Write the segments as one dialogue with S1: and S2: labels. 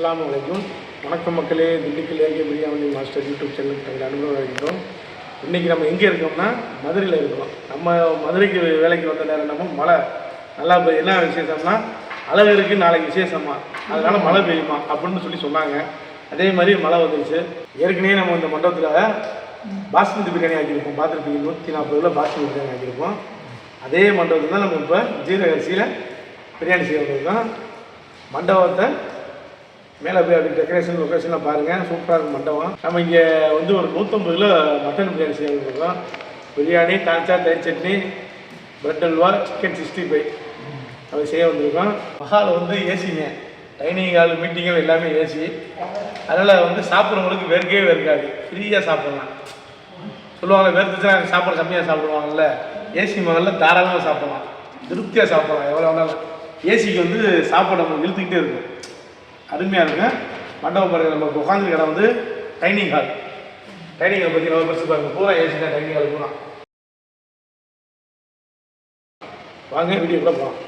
S1: அஸ்லாம் வலைக்கும் வணக்கம் மக்களே Dindigul AK biryani master YouTube சேனலுக்கு தங்கள் அனுபவம் இருக்கிறோம் இன்றைக்கி நம்ம எங்கே இருக்கோம்னா மதுரையில் இருக்கிறோம். நம்ம மதுரைக்கு வேலைக்கு வந்த நேரம் நம்ம மழை. நல்லா என்ன விசேஷம்னா அழகருக்கு நாளைக்கு விசேஷமா அதனால் மழை பெய்யுமா அப்படின்னு சொல்லி சொன்னாங்க. அதே மாதிரி மழை வந்துருச்சு. ஏற்கனவே நம்ம இந்த மண்டபத்தில் பாஸ்மதி பிரியாணி ஆக்கியிருப்போம். பார்த்துருப்பீங்க. நூற்றி நாற்பது கிலோ பாஸ்மதி பிரியாணி ஆக்கியிருப்போம். அதே மண்டபத்தில் தான் நம்ம இப்போ ஜீரக அரிசியில் பிரியாணி செய்ய வந்திருக்கோம் மண்டபத்தை மேலே போய் அப்படி டெக்கரேஷன் லொக்கேஷன்லாம் பாருங்கள் சூப்பராக இருக்கும் மண்டபம். நம்ம இங்கே வந்து ஒரு நூற்றம்பது கிலோ மட்டன் பிரியாணி செய்ய வந்திருக்கோம். பிரியாணி தால்ச்சா தயிர் chutney bread halwa chicken sixty five அதை செய்ய வந்திருக்கோம். மஹால் வந்து ஏசிங்க டைனிங் ஹால் மீட்டிங்கள் எல்லாமே ஏசி அதனால் வந்து சாப்பிட்றவங்களுக்கு வெறுக்கவே வெறுக்காது. ஃப்ரீயாக சாப்பிட்லாம். சொல்லுவாங்க வெறுத்துச்சுன்னா சாப்பாடு கம்மியாக சாப்பிடுவாங்கல்ல. ஏசி மகளில் தாராளமாக சாப்பிடலாம். திருப்தியாக சாப்பிடலாம் எவ்வளோ வேணாலும். ஏசிக்கு வந்து சாப்பாடு நம்ம இழுத்துக்கிட்டே இருக்கும். அருமையாக இருக்கும் மண்டபம் பாருங்கள் நம்ம உட்காந்து இடம் வந்து டைனிங் ஹால் டைனிங் ஹால் பற்றி நம்ம பெருசு பாருங்கள் பூரா ஏசி தான் டைனிங் ஹால் பூரா. வாங்க வீடியோ கூட போகலாம்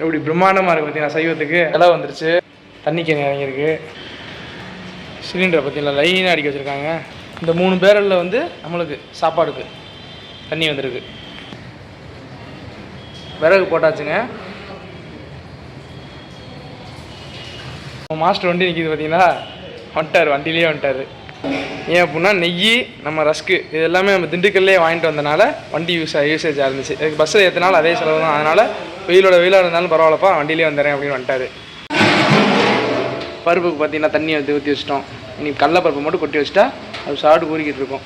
S2: எப்படி பிரம்மாண்டமாக இருக்குது பார்த்தீங்கன்னா சைவத்துக்கு? இலை வந்துருச்சு. தண்ணி கேன் இறங்கியிருக்கு. சிலிண்டரை பார்த்தீங்களா லைனாக அடிக்க வச்சுருக்காங்க. இந்த மூணு பேரலில் வந்து நம்மளுக்கு சாப்பாடுக்கு தண்ணி வந்திருக்கு. விறகு போட்டாச்சுங்க. மாஸ்டர் வண்டி நிற்கிது பார்த்தீங்கன்னா வந்துட்டார் வண்டிலேயே வந்துட்டார். ஏன் அப்படின்னா நெய் நம்ம ரஸ்க்கு இது எல்லாமே நம்ம திண்டுக்கல்லே வாங்கிட்டு வந்தனால வண்டி யூஸ் யூசேஜாக இருந்துச்சு. எனக்கு பஸ்ஸில் ஏற்றினாலும் அதே செலவு தான். அதனால் வெயிலோட வெயிலாக இருந்தாலும் பரவாயில்லப்பா வண்டியிலே வந்துடுறேன் அப்படின்னு வந்துட்டார். பருப்புக்கு பார்த்தீங்கன்னா தண்ணி ஊற்றி ஊற்றி வச்சிட்டோம். இனி கடல பருப்பு மட்டும் கொட்டி வச்சிட்டா அது சாப்பிட்டு ஊறிக்கிட்டு இருக்கும்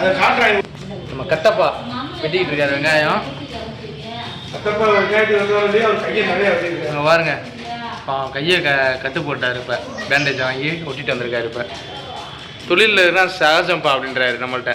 S1: அதை காட்டுறாங்க
S2: நம்ம கட்டப்பா வெட்டிக்கிட்டு இருக்காரு வெங்காயம். அங்கே பாருங்க. கையை க கட்டு போட்டார் இப்போ. பேண்டேஜ் வாங்கி ஒட்டிட்டு வந்திருக்காரு இப்போ. தொழிலில் இருந்தால் சகஜம்ப்பா அப்படின்றாரு நம்மள்ட்ட.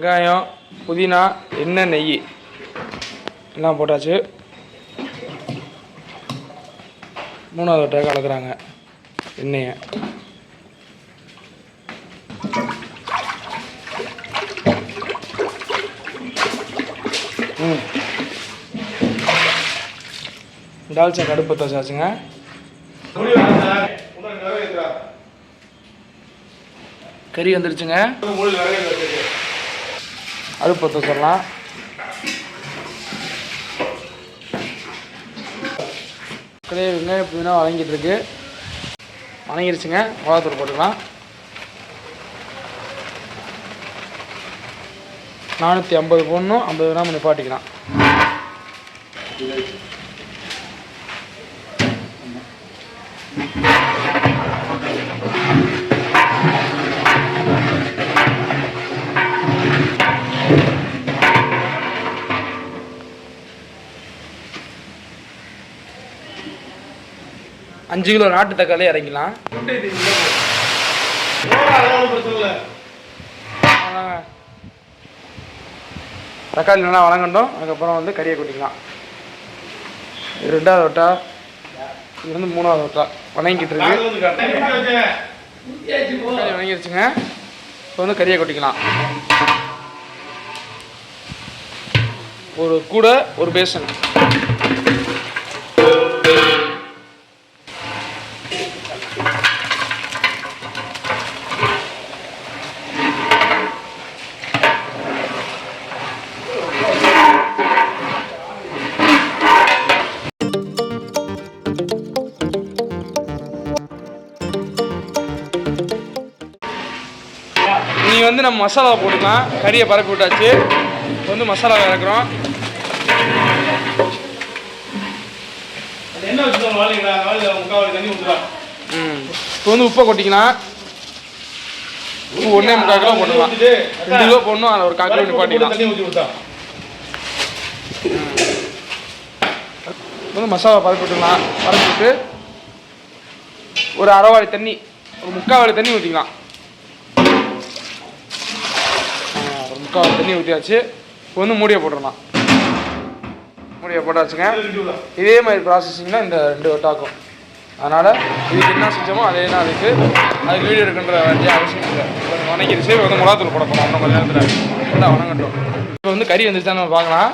S2: வெங்காயம் புதினா எண்ணெய் நெய். எல்லாம் போட்டாச்சு. மூணாவது வட்டை கலக்குறாங்க எண்ணெயை. ம். டால்ச்சா கடுப்பு
S1: தச்சாச்சுங்க
S2: கறி வந்துருச்சுங்க. அடுப்பு பற்ற சொல்லலாம். மக்களே வெங்காயம் புதினா வதங்கிட்டு இருக்கு வதங்கிருச்சுங்க. மிளகாத்தூள் போட்டுக்கலாம். நானூற்றி ஐம்பது போடணும். ஐம்பது கிராம் நிப்பாட்டிக்கலாம். அஞ்சு கிலோ நாட்டு தக்காளி இறங்கிக்கலாம் தக்காளி நல்லா வணங்கட்டும். அதுக்கப்புறம் வந்து கறியை கொட்டிக்கலாம். இது ரெண்டாவது வட்டா. இது வந்து மூணாவது வட்டா. வணங்கிக்கிட்டு இருக்கு. வணங்கிடுச்சுங்க இப்போ வந்து கறியை கொட்டிக்கலாம். ஒரு கூடை ஒரு பேசன். நம்ம மசாலா போட்டுக்கலாம். கறியை பரப்பி விட்டாச்சு. இப்போ வந்து மசாலா இறக்குறோம். ம். இப்போ வந்து உப்பை கொட்டிக்கலாம். உப்பு ஒன்றே முக்கால் கிலோ போட்டுக்கலாம். ரெண்டு கிலோ போடணும். அதில் ஒரு கால் கிலோ நிப்பாட்டிக்கலாம் வந்து மசாலா பரப்பி விட்டுக்கலாம். பரப்பி விட்டு ஒரு அரை வாழை தண்ணி ஒரு முக்கால் வாழை தண்ணி ஊற்றிக்கலாம் முக்கால் தண்ணி ஊற்றியாச்சு இப்போ வந்து மூடியை போட்டுடலாம் மூடியை போட்டாச்சுங்க. இதே மாதிரி ப்ராசஸிங்னா இந்த ரெண்டு வட்டாக்கும். அதனால் இதுக்கு என்ன செஞ்சோமோ அதே தான் அதுக்கு. அதுக்கு வீடியோ எடுக்கின்ற வேண்டிய அவசியம் இல்லை. இப்போ வணங்கிருச்சு இப்போ வந்து மிளகாத்தூள் போட போகிறோம் இன்னும் கொஞ்ச நேரத்தில். நல்லா வணங்கட்டும். இப்போ வந்து கறி வந்துருச்சா நம்ம பார்க்கலாம்.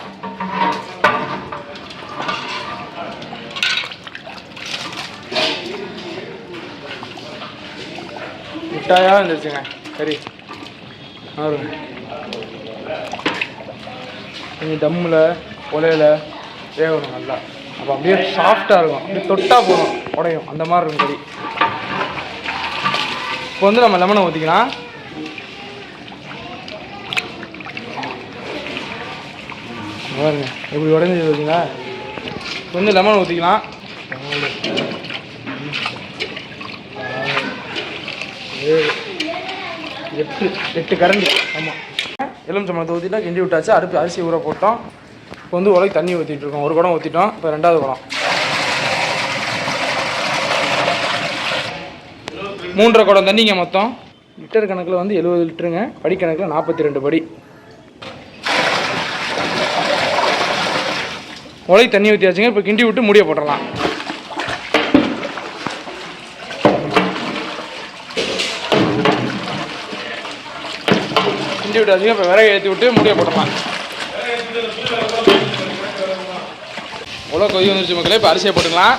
S2: மிட்டாயாக வந்துருச்சுங்க கறி. பாருங்க கொஞ்சம் தம்மில் உலையில் வேகணும் நல்லா. அப்போ அப்படியே சாஃப்டாக இருக்கும். அப்படியே தொட்டாக போதும் உடையும். அந்த மாதிரி இருக்கும் கறி இப்போ வந்து நம்ம லெமனை ஊற்றிக்கலாம் பாருங்க எப்படி உடஞ்சி பார்த்தீங்களா இப்போ வந்து லெமன் ஊற்றிக்கலாம் எட்டு எட்டு கரண்டி. ஆமாம் எலுமிச்சம்பழத்தை ஊற்றிட்டா கிண்டி விட்டாச்சு. அடுப்பு அரிசி ஊற போட்டோம். இப்போ வந்து உலகி தண்ணி ஊற்றிட்டு இருக்கோம். ஒரு குடம் ஊற்றிட்டோம் இப்போ ரெண்டாவது குடம். மூன்றரை குடம் தண்ணிங்க மொத்தம். லிட்டர் கணக்கில் வந்து எழுபது லிட்டருங்க. படி கணக்கில் நாற்பத்தி ரெண்டு படி. உலகி தண்ணி ஊற்றியாச்சுங்க இப்போ கிண்டி விட்டு முடிய போட்டுடலாம் கிண்டி விட்டாச்சுங்க இப்போ விறகு ஏற்றி விட்டு மூடிய போட்டுடலாம் உலக கொதி வந்துருச்சு மக்களே இப்போ அரிசியை போட்டுக்கலாம்.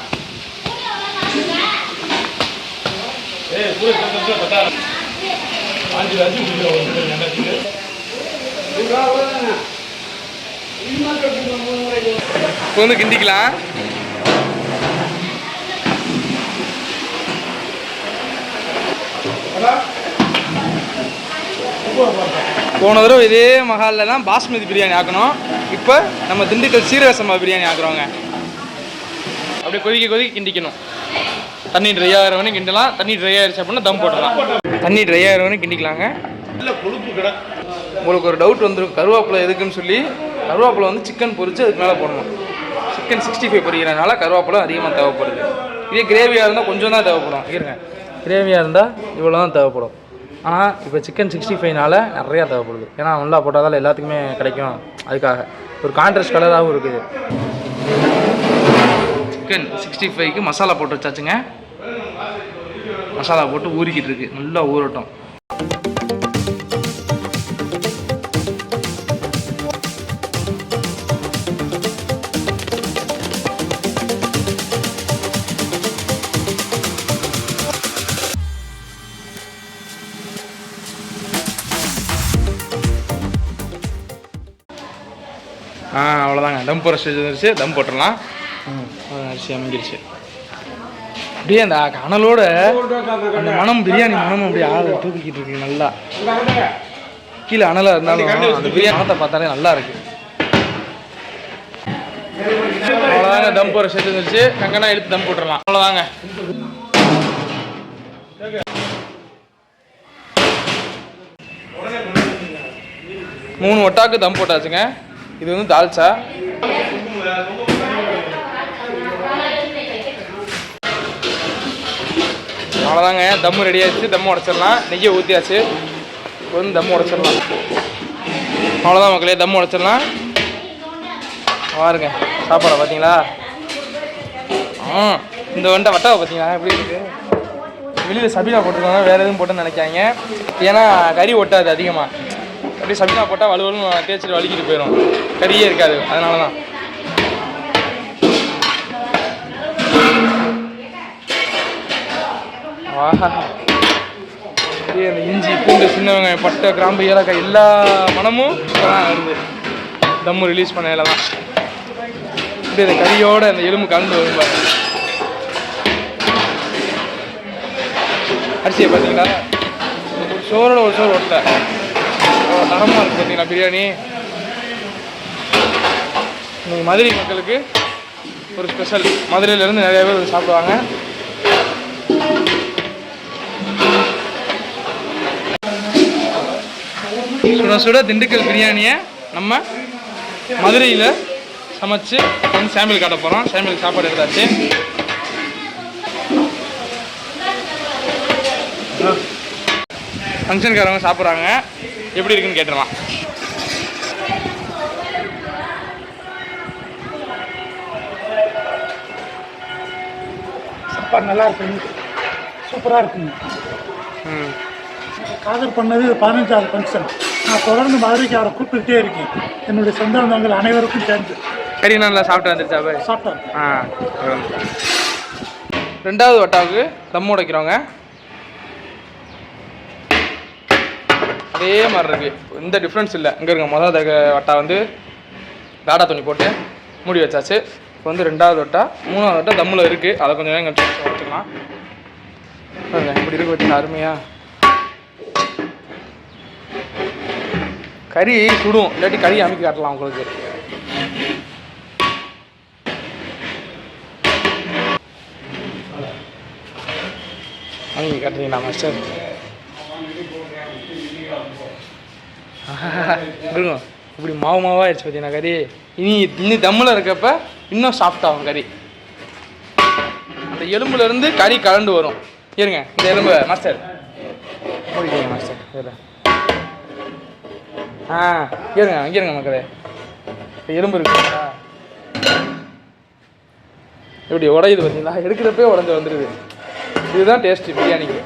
S1: ஏய் கூட கொஞ்சம் பத்தா அஞ்சு அஞ்சு
S2: போன தடவை இதே மஹாலில் தான் பாஸ்மதி பிரியாணி ஆக்கணும். இப்போ நம்ம திண்டுக்கல் சீரக பிரியாணி ஆக்குறோங்க அப்படியே கொதிக்க கொதிக்க கிண்டிக்கணும். தண்ணி ட்ரை ஆகிற கிண்டலாம். தண்ணி ட்ரை ஆகிடுச்சு அப்படின்னா தம் போட்டுடலாம். தண்ணி ட்ரை ஆகிற கிண்டிக்கலாங்க. உங்களுக்கு ஒரு டவுட் வந்துடும் கருவேப்பிலை எதுக்குன்னு சொல்லி கருவேப்பிலை வந்து சிக்கன் பொரித்து அதுக்கு மேலே போடணும். சிக்கன் சிக்ஸ்டி ஃபைவ் பொரிக்கிறனால கருவேப்பிலை அதிகமாக தேவைப்படுது. இதே கிரேவியாக இருந்தால் கொஞ்சம் தான் தேவைப்படும். இருங்க. கிரேவியாக இருந்தால் இவ்வளோ தான் தேவைப்படும். ஆனால் இப்போ சிக்கன் சிக்ஸ்டி ஃபைவ்னால நிறையா தேவைப்படுது. ஏன்னா நல்லா போட்டால் எல்லாத்துக்குமே கிடைக்கும் அதுக்காக. ஒரு கான்ட்ராஸ்ட் கலராகவும் இருக்குது. சிக்கன் சிக்ஸ்டி ஃபைவ்க்கு மசாலா போட்டு வச்சாச்சுங்க. மசாலா போட்டு ஊறிக்கிட்டு இருக்கு. நல்லா ஊறட்டும். ஆ அவ்வளோதாங்க தம் ஸ்டேஜ் வந்துருச்சு. தம் போட்டுடலாம். அரிசி அமைஞ்சிருச்சு. அப்படியே அந்த கனலோட அந்த மனம் பிரியாணி மனம் அப்படியே ஆளை தூக்கிக்கிட்டு இருக்கு நல்லா. கீழே அனலாக இருந்தாலும் அந்த பிரியாணி மனத்தை பார்த்தாலே நல்லா இருக்கு. அவ்வளோதாங்க தம் போடுற ஸ்டேஜ் வந்துருச்சு. கங்கனா எடுத்து தம் போட்டுடலாம். அவ்வளோதாங்க மூணு ஒட்டாக்கு தம் போட்டாச்சுங்க. இது வந்து தால்ச்சா அவ்வளோதாங்க தம்மு ரெடி ஆயிடுச்சு. தம்மு உடச்சிடலாம். நெய்யை ஊற்றியாச்சு இப்போ வந்து தம்மு உடச்சிடலாம். அவ்வளோதான் மக்களே. தம்மு உடச்சிடலாம். பாருங்க. சாப்பாடை பார்த்தீங்களா? ஆ இந்த வண்டை வட்டாவை பார்த்தீங்களா? எப்படி இருக்குது வெளியில் சபீலா போட்டிருக்காங்க. வேறு எதுவும் போட்டுன்னு நினைக்காங்க ஏன்னா கறி ஒட்டாது அதிகமாக அப்படியே சபீனா போட்டால் வலுவலும் தேய்ச்சிட்டு வலிக்கிட்டு போயிடும் கறியே இருக்காது. அதனால தான் ஆஹா. அப்படியே அந்த இஞ்சி பூண்டு சின்ன வெங்காயம் பட்டை கிராம்பு ஏலக்காய் எல்லா மனமும் இப்பதான் வருது. தம்மு ரிலீஸ் பண்ணையில தான் அப்படியே அந்த கறியோட அந்த எலும்பு கலந்து வரும் அரிசியை பார்த்தீங்களா சோறோட ஒரு சோறு ஒட்டை தரமாக இருக்குது பார்த்தீங்களா பிரியாணி? இன்னைக்கு மதுரை மக்களுக்கு ஒரு ஸ்பெஷல் மதுரையிலேருந்து நிறைய பேர் வந்து சாப்பிடுவாங்க. சுட சுட திண்டுக்கல் பிரியாணியை நம்ம மதுரையில் சமைச்சு வந்து சாம்பிள் காட்ட போகிறோம் சாம்பிளுக்கு சாப்பாடு எடுத்தாச்சு. ஃபங்க்ஷனுக்காரவங்க சாப்பிட்றாங்க. எப்படி இருக்குன்னு கேட்டுடலாம்.
S3: சாப்பாடு நல்லா இருக்குங்க சூப்பராக இருக்குங்க காதல் பண்ணது பதினஞ்சாவது ஃபங்க்ஷன் நான் தொடர்ந்து மதுரைக்கு அவரை கூப்பிட்டுக்கிட்டே இருக்கேன். என்னுடைய சொந்த பந்தங்கள் அனைவருக்கும் சேர்ந்து
S2: கறி நல்லா சாப்பிட்டு வந்துருச்சா
S3: சாப்பிட்டேன்.
S2: ஆ ரெண்டாவது வட்டாவுக்கு தம் உடைக்கிறவங்க. அதே மாதிரி இருக்குது எந்த டிஃப்ரென்ஸ் இல்லை. இங்கே இருக்க முதல் தக வட்டா வந்து டாடா துணி போட்டு மூடி வச்சாச்சு. இப்போ வந்து ரெண்டாவது வட்டா மூணாவது வட்டா தம்மில் இருக்குது அதை கொஞ்சம் நேரம் கழிச்சு வச்சுக்கலாம். இப்படி இருக்கு பார்த்தீங்கன்னா அருமையாக கறி சுடும். இல்லாட்டி கறி அமைக்க காட்டலாம் உங்களுக்கு. அமைக்க காட்டுறீங்களா மாஸ்டர் இருங்க இப்படி மாவு மாவாக ஆயிடுச்சு பார்த்தீங்கன்னா கறி? இனி இன்னும் தம்மில் இருக்கப்ப இன்னும் சாஃப்ட் ஆகும் கறி. அந்த எலும்புலேருந்து கறி கலண்டு வரும். இருங்க இந்த எலும்பு மாஸ்டர் மூடிட்டீங்க மாஸ்டர் இதில் ஆ இருங்க அங்கே இருங்க மக்களே. இப்போ எலும்பு இருக்குங்களா இப்படி உடையுது பார்த்தீங்களா எடுக்கிறப்பே உடஞ்சி வந்துடுது இதுதான் டேஸ்ட் பிரியாணிக்கு.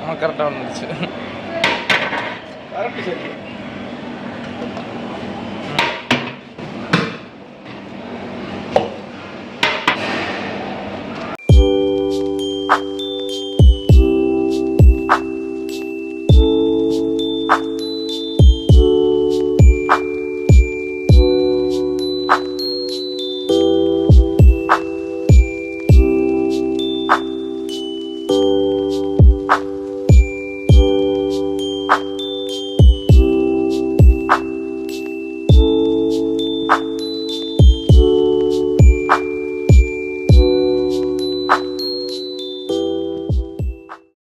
S2: ஆமாம் கரெக்டாக வந்துருச்சு.
S1: கரெக்ட் சரி.